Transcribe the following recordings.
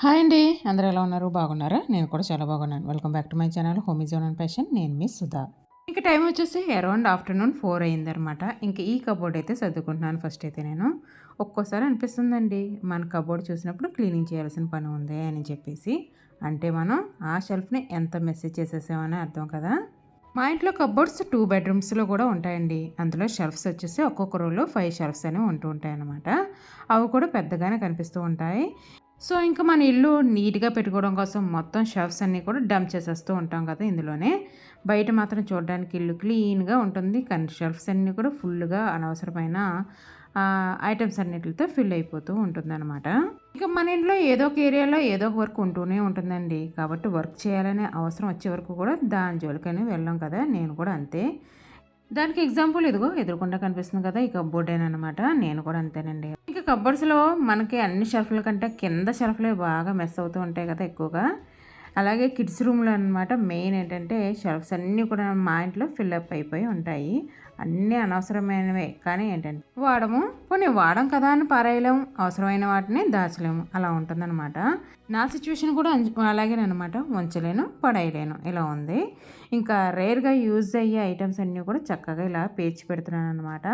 Hi అండి. అందరూ ఎలా ఉన్నారు? బాగున్నారా? నేను కూడా చాలా బాగున్నాను. Welcome back to my channel homey zone and passion నేను మీ సుధా. ఇంకా టైం వచ్చేసి అరౌండ్ ఆఫ్టర్నూన్ ఫోర్ అయిందనమాట ఇంకా ఈ కబోర్డ్ అయితే సర్దుకుంటున్నాను ఫస్ట్ అయితే నేను. ఒక్కోసారి అనిపిస్తుందండి. మన కబోర్డ్ చూసినప్పుడు క్లీనింగ్ చేయాల్సిన పని ఉంది అని చెప్పేసి. అంటే మనం ఆ షెల్ఫ్ని ఎంత మెసేజ్ చేసేసామని అర్థం కదా? మా ఇంట్లో కబోర్డ్స్ టూ బెడ్రూమ్స్లో కూడా ఉంటాయండి. అందులో షెల్ఫ్స్ వచ్చేసి ఒక్కొక్క రోలో ఫైవ్ షెల్ఫ్స్ అనేవి ఉంటూ ఉంటాయి అన్నమాట అవి కూడా పెద్దగానే కనిపిస్తూ ఉంటాయి. సో ఇంకా మన ఇల్లు నీట్గా పెట్టుకోవడం కోసం మొత్తం షెల్ఫ్స్ అన్నీ కూడా డంప్ చేసేస్తూ ఉంటాం కదా ఇందులోనే. బయట మాత్రం చూడడానికి ఇల్లు క్లీన్గా ఉంటుంది. కానీ షెల్ఫ్స్ అన్నీ కూడా ఫుల్గా అనవసరమైన ఐటమ్స్ అన్నిటితో ఫిల్ అయిపోతూ ఉంటుందన్నమాట. ఇంకా మన ఇంట్లో ఏదో ఒక ఏరియాలో ఏదో ఒక వర్క్ ఉంటూనే ఉంటుందండి. కాబట్టి వర్క్ చేయాలనే అవసరం వచ్చే వరకు కూడా దాని జోలికనే వెళ్ళాం కదా. నేను కూడా అంతే. దానికి ఎగ్జాంపుల్ ఇదిగో ఎదురుకుండా కనిపిస్తుంది కదా ఈ కబ్బోర్డ్ అనమాట నేను కూడా అంతేనండి. ఇంకా కబ్బోర్డ్స్లో మనకి అన్ని షెల్ఫ్ల కంటే కింద షెల్ఫ్లే బాగా మెస్ అవుతూ ఉంటాయి కదా ఎక్కువగా. అలాగే కిడ్స్ రూమ్లో అనమాట మెయిన్ ఏంటంటే షెల్ఫ్స్ అన్నీ కూడా మా ఇంట్లో ఫిల్అప్ అయిపోయి ఉంటాయి. అన్నీ అనవసరమైనవే. కానీ ఏంటంటే వాడము కొన్ని వాడం కదా అని పారేయలేము. అవసరమైన వాటిని దాచలేము. అలా ఉంటుందన్నమాట. నా సిచ్యువేషన్ కూడా అలాగేనమాట ఉంచలేను పడేయలేను. ఇలా ఉంది. ఇంకా రేర్గా యూజ్ అయ్యే ఐటమ్స్ అన్నీ కూడా చక్కగా ఇలా పేర్చి పెడుతున్నాను అనమాట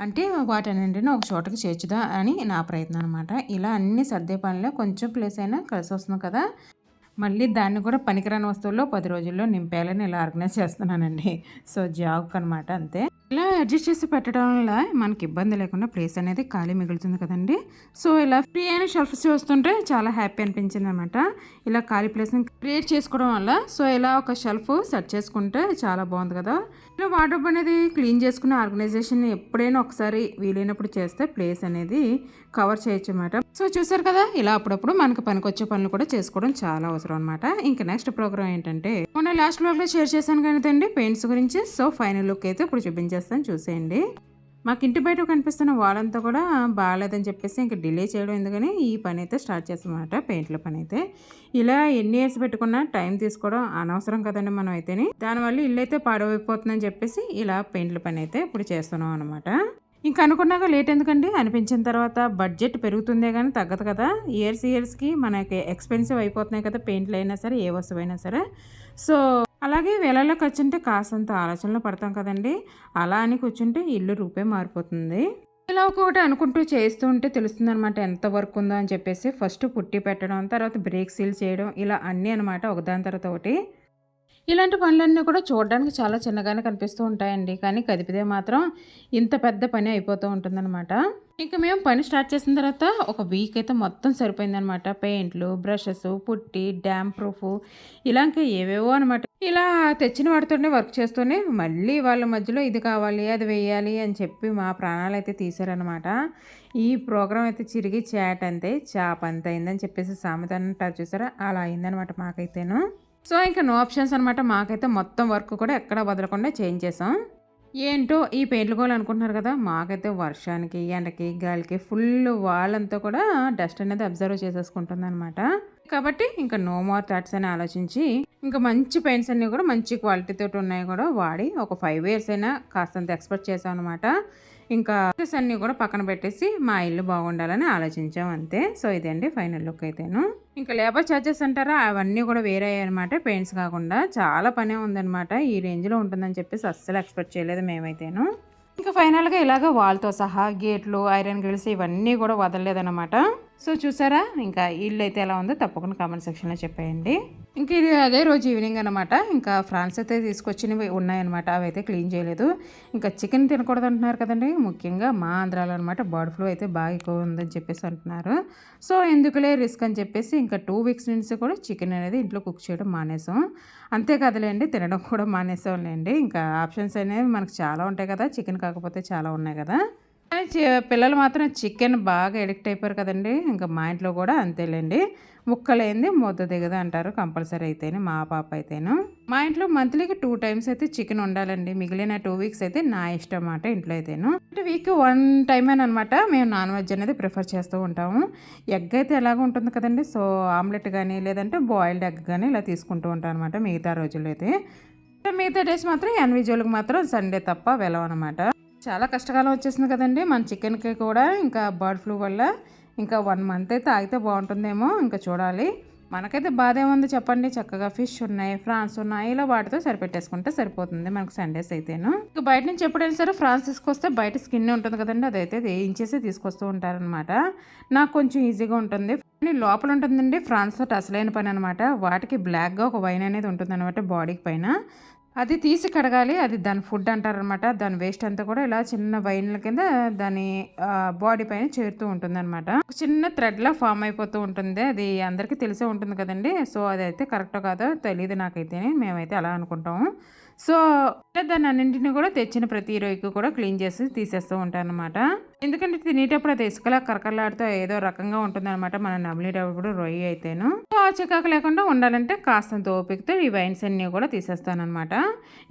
అంటే వాటన్నింటిని ఒక చోటకి చేర్చుదా అని నా ప్రయత్నం అనమాట ఇలా అన్ని సర్దే పనిలో కొంచెం ప్లేస్ అయినా కలిసి వస్తుంది కదా. మళ్ళీ దాన్ని కూడా పనికిరాని వస్తువుల్లో పది రోజుల్లో నింపేయాలని ఇలా ఆర్గనైజ్ చేస్తున్నానండి. సో జాబ్ అనమాట అంతే. ఇలా అడ్జస్ట్ చేసి పెట్టడం వల్ల మనకి ఇబ్బంది లేకుండా ప్లేస్ అనేది ఖాళీ మిగులుతుంది కదండి. సో ఇలా ఫ్రీ అయిన షెల్ఫ్స్ చూస్తుంటే చాలా హ్యాపీ అనిపించింది అనమాట ఇలా ఖాళీ ప్లేస్ని క్రియేట్ చేసుకోవడం వల్ల సో ఇలా ఒక షెల్ఫ్ సెట్ చేసుకుంటే చాలా బాగుంది కదా. ఇలా వాటర్ అనేది క్లీన్ చేసుకునే ఆర్గనైజేషన్ ఎప్పుడైనా ఒకసారి వీలైనప్పుడు చేస్తే ప్లేస్ అనేది కవర్ చేయొచ్చు అనమాట సో చూసారు కదా ఇలా అప్పుడప్పుడు మనకు పనికొచ్చే పనులు కూడా చేసుకోవడం చాలా అవసరం అనమాట. ఇంకా నెక్స్ట్ ప్రోగ్రామ్ ఏంటంటే మొన్న లాస్ట్ బ్లాగ్లో షేర్ చేశాను కదండి పెయింట్స్ గురించి. సో ఫైనల్ లుక్ అయితే ఇప్పుడు చేస్తాను చూసేయండి. మాకు ఇంటి బయట కనిపిస్తున్న వాళ్ళంతా కూడా బాగాలేదని చెప్పేసి ఇంకా డిలే చేయడం ఎందుకని ఈ పని అయితే స్టార్ట్ చేస్తామన్నమాట పెయింట్ల పని అయితే ఇలా ఎన్ని ఇయర్స్ పెట్టుకున్నా టైం తీసుకోవడం అనవసరం కదండి మనం అయితేని దానివల్ల ఇల్లు అయితే పాడైపోతుందని చెప్పేసి ఇలా పెయింట్ల పని అయితే ఇప్పుడు చేస్తున్నాం అనమాట ఇంకా అనుకున్నాక లేట్ ఎందుకండి? అనిపించిన తర్వాత బడ్జెట్ పెరుగుతుందే కానీ తగ్గదు కదా. ఇయర్స్ ఇయర్స్కి మనకి ఎక్స్పెన్సివ్ అయిపోతున్నాయి కదా పెయింట్లు అయినా సరే ఏ వస్తువు అయినా సరే. సో అలాగే వేళల్లో కూర్చుంటే కాసంత ఆలోచనలు పడతాం కదండి. అలా అని కూర్చుంటే ఇల్లు రూపే మారిపోతుంది. ఇలా ఒకటి అనుకుంటూ చేస్తూ ఉంటే తెలుస్తుంది అనమాట ఎంత వర్క్ ఉందో అని చెప్పేసి. ఫస్ట్ పుట్టి పెట్టడం తర్వాత బ్రేక్ సీల్ చేయడం ఇలా అన్నీ అనమాట ఒకదాని తర్వాత ఒకటి. ఇలాంటి పనులన్నీ కూడా చూడడానికి చాలా చిన్నగానే కనిపిస్తూ ఉంటాయండి. కానీ కదిపితే మాత్రం ఇంత పెద్ద పని అయిపోతూ ఉంటుందన్నమాట. ఇంకా మేము పని స్టార్ట్ చేసిన తర్వాత ఒక వీక్ అయితే మొత్తం సరిపోయిందనమాట పెయింట్లు బ్రషెస్ పుట్టి డ్యామ్ ప్రూఫ్ ఇలా ఇంకా ఏవేవో అనమాట ఇలా తెచ్చిన వాటితోనే వర్క్ చేస్తూనే మళ్ళీ వాళ్ళ మధ్యలో ఇది కావాలి అది వేయాలి అని చెప్పి మా ప్రాణాలు అయితే తీశారనమాట ఈ ప్రోగ్రాం అయితే చిరిగి చాట్ అంతే చాప్ అంత అయిందని చెప్పేసి సామెత అంటారు చూసారా అలా అయిందనమాట మాకైతేను. సో ఇంకా నో ఆప్షన్స్ అనమాట మాకైతే మొత్తం వర్క్ కూడా ఎక్కడ వదలకుండా చేంజ్ చేసాం ఏంటో ఈ పెయింట్లు అనుకుంటున్నారు కదా మాకైతే వర్షానికి ఎండకి గాలికి ఫుల్ వాళ్ళంతా కూడా డస్ట్ అనేది అబ్జర్వ్ చేసేసుకుంటుంది అనమాట కాబట్టి ఇంకా నో మోర్ థాట్స్ అని ఆలోచించి ఇంకా మంచి పెయింట్స్ అన్నీ కూడా మంచి క్వాలిటీతో ఉన్నాయి కూడా వాడి ఒక ఫైవ్ ఇయర్స్ అయినా కాస్తంత ఎక్స్పెక్ట్ చేసాం అనమాట ఇంకా అన్నీ కూడా పక్కన పెట్టేసి మా ఇల్లు బాగుండాలని ఆలోచించాం అంతే. సో ఇదండి ఫైనల్ లుక్ అయితేను. ఇంకా లేబర్ ఛార్జెస్ అంటారా? అవన్నీ కూడా వేరే అనమాట పెయింట్స్ కాకుండా చాలా పనే ఉందన్నమాట. ఈ రేంజ్లో ఉంటుందని చెప్పేసి అస్సలు ఎక్స్పెక్ట్ చేయలేదు మేమైతేను. ఇంకా ఫైనల్గా ఇలాగ వాళ్ళతో సహా గేట్లు ఐరన్ గ్రిల్స్ ఇవన్నీ కూడా వదలలేదన్నమాట. సో చూసారా? ఇంకా ఇల్లు అయితే ఎలా ఉందో తప్పకుండా కామెంట్ సెక్షన్లో చెప్పేయండి. ఇంక ఇది అదే రోజు ఈవినింగ్ అనమాట ఇంకా ఫ్రాన్స్ అయితే తీసుకొచ్చినవి ఉన్నాయన్నమాట. అవి అయితే క్లీన్ చేయలేదు. ఇంకా చికెన్ తినకూడదు అంటున్నారు కదండి. ముఖ్యంగా మా ఆంధ్రాలో అనమాట బర్డ్ ఫ్లూ అయితే బాగా ఎక్కువ ఉందని చెప్పేసి అంటున్నారు. సో ఎందుకులే రిస్క్ అని చెప్పేసి ఇంకా టూ వీక్స్ నుంచి కూడా చికెన్ అనేది ఇంట్లో కుక్ చేయడం మానేసాం. అంతేకాదులేండి తినడం కూడా మానేసాంలేండి. ఇంకా ఆప్షన్స్ అనేవి మనకు చాలా ఉంటాయి కదా. చికెన్ కాకపోతే చాలా ఉన్నాయి కదా. పిల్లలు మాత్రం చికెన్ బాగా ఎడిక్ట్ అయిపోయారు కదండి. ఇంకా మా ఇంట్లో కూడా అంతేలేండి. ముక్కలేంది ముద్ద దిగదు అంటారు కంపల్సరీ అయితేనే మా పాప అయితేను. మా ఇంట్లో మంత్లీకి టూ టైమ్స్ అయితే చికెన్ ఉండాలండి మిగిలిన టూ వీక్స్ అయితే నా ఇష్టం అన్నమాట ఇంట్లో అయితేను. అంటే వీక్ వన్ టైం అనమాట మేము నాన్ వెజ్ అనేది ప్రిఫర్ చేస్తూ ఉంటాము. ఎగ్ అయితే ఎలాగ ఉంటుంది కదండి. సో ఆమ్లెట్ కానీ లేదంటే బాయిల్డ్ ఎగ్ కానీ ఇలా తీసుకుంటూ ఉంటాం అనమాట మిగతా రోజుల్లో అయితే. మిగతా డేస్ మాత్రం ఎన్విజువల్కి మాత్రం సండే తప్ప వెళ్ళవన్నమాట చాలా కష్టకాలం వచ్చేసింది కదండి. మన చికెన్కి కూడా ఇంకా బర్డ్ ఫ్లూ వల్ల ఇంకా వన్ మంత్ అయితే ఆగితే బాగుంటుందేమో ఇంకా చూడాలి. మనకైతే బాధ ఏముంది చెప్పండి. చక్కగా ఫిష్ ఉన్నాయి ఫ్రాన్స్ ఉన్నాయి ఇలా వాటితో సరిపెట్టేసుకుంటే సరిపోతుంది మనకు సండేస్ అయితేను. ఇంకా బయట నుంచి ఎప్పుడైనా సరే ఫ్రాన్స్ తీసుకొస్తే బయట స్కిన్ ఉంటుంది కదండి. అదైతే వేయించేసి తీసుకొస్తూ ఉంటారనమాట నాకు కొంచెం ఈజీగా ఉంటుంది. కానీ లోపల ఉంటుందండి. ఫ్రాన్స్ తోటి అసలైన పని అనమాట వాటికి బ్లాక్గా ఒక వైన్ అనేది ఉంటుంది అనమాట బాడీకి పైన. అది తీసి కడగాలి. అది దాని ఫుడ్ అంటారనమాట దాని వేస్ట్ అంతా కూడా ఇలా చిన్న వైన్ల కింద దాని బాడీ పైన చేరుతూ ఉంటుంది అనమాట చిన్న థ్రెడ్లా ఫామ్ అయిపోతూ ఉంటుంది. అది అందరికీ తెలిసే ఉంటుంది కదండి. సో అది అయితే కరెక్టో కాదో తెలియదు నాకైతే మేమైతే అలా అనుకుంటాము. సో దాని అన్నింటిని కూడా తెచ్చిన ప్రతి రోజుకి కూడా క్లీన్ చేసి తీసేస్తూ ఉంటాను అనమాట ఎందుకంటే తినేటప్పుడు అది ఇసుకలా కరకరలాడుతూ ఏదో రకంగా ఉంటుంది అనమాట మనం నమిలేటప్పుడు రొయ్యి అయితేను. సో ఆ చికాకు లేకుండా ఉండాలంటే కాస్తంత ఓపికతో ఈ వైన్స్ అన్నీ కూడా తీసేస్తాను అనమాట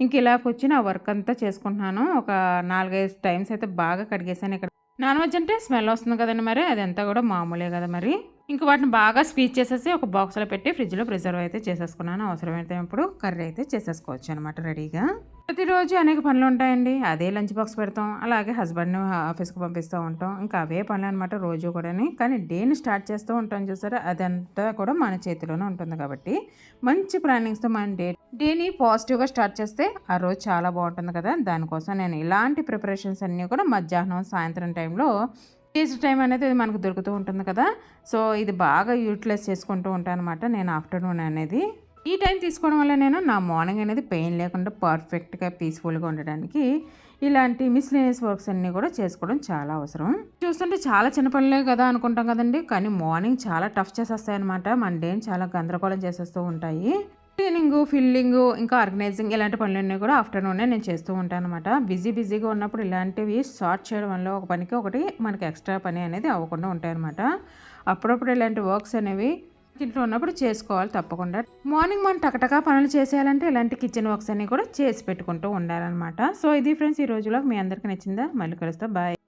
ఇంక ఇలా కూర్చుని ఆ వర్క్ అంతా చేసుకుంటున్నాను. ఒక నాలుగైదు టైమ్స్ అయితే బాగా కడిగేసాను ఇక్కడ. నాన్ వెజ్ అంటే స్మెల్ వస్తుంది కదండి మరి అదంతా కూడా మామూలే కదా మరి. ఇంక వాటిని బాగా స్పీచ్ చేసేసి ఒక బాక్స్లో పెట్టి ఫ్రిడ్జ్లో ప్రిజర్వ్ అయితే చేసేసుకున్నాను. అవసరమైతే ఇప్పుడు కర్రీ అయితే చేసేసుకోవచ్చు అనమాట రెడీగా. ప్రతిరోజు అనేక పనులు ఉంటాయండి. అదే లంచ్ బాక్స్ పెడతాం అలాగే హస్బెండ్ని ఆఫీస్కి పంపిస్తూ ఉంటాం. ఇంకా అవే పనులు అనమాట రోజు కూడా కానీ డేని స్టార్ట్ చేస్తూ ఉంటాం చూసారా? అదంతా కూడా మన చేతిలోనే ఉంటుంది కాబట్టి మంచి ప్లానింగ్స్తో మన డే డేని పాజిటివ్గా స్టార్ట్ చేస్తే ఆ రోజు చాలా బాగుంటుంది కదా. దానికోసం నేను ఇలాంటి ప్రిపరేషన్స్ అన్నీ కూడా మధ్యాహ్నం సాయంత్రం టైంలో ఈజ్ టైం అనేది మనకు దొరుకుతూ ఉంటుంది కదా. సో ఇది బాగా యూటిలైజ్ చేసుకుంటూ ఉంటాను అనమాట నేను ఆఫ్టర్నూన్ అనేది. ఈ టైం తీసుకోవడం వల్ల నేను నా మార్నింగ్ అనేది పెయిన్ లేకుండా పర్ఫెక్ట్గా పీస్ఫుల్గా ఉండడానికి ఇలాంటి మిస్లీనియస్ వర్క్స్ అన్నీ కూడా చేసుకోవడం చాలా అవసరం. చూస్తుంటే చాలా చిన్న పనులే కదా అనుకుంటాం కదండి కానీ మార్నింగ్ చాలా టఫ్ చేసేస్తాయి అనమాట మన డేని చాలా గందరగోళం చేసేస్తూ ఉంటాయి. క్లీనింగ్ ఫిల్లింగ్ ఇంకా ఆర్గనైజింగ్ ఇలాంటి పనులన్నీ కూడా ఆఫ్టర్నూనే నేను చేస్తూ ఉంటాను అనమాట బిజీ బిజీగా ఉన్నప్పుడు ఇలాంటివి షార్ట్ చేయడం వల్ల ఒక పనికి ఒకటి మనకి ఎక్స్ట్రా పని అనేది అవ్వకుండా ఉంటాయన్నమాట. అప్పుడప్పుడు ఇలాంటి వర్క్స్ అనేవి ఇంట్లో ఉన్నప్పుడు చేసుకోవాలి తప్పకుండా. మార్నింగ్ మనం టకటకా పనులు చేసేయాలంటే ఇలాంటి కిచెన్ వర్క్స్ అన్ని కూడా చేసి పెట్టుకుంటూ ఉండాలన్నమాట. సో ఇది ఫ్రెండ్స్ ఈ రోజులో మీ అందరికీ నచ్చిందా? మళ్ళీ కలుస్తా. బాయ్.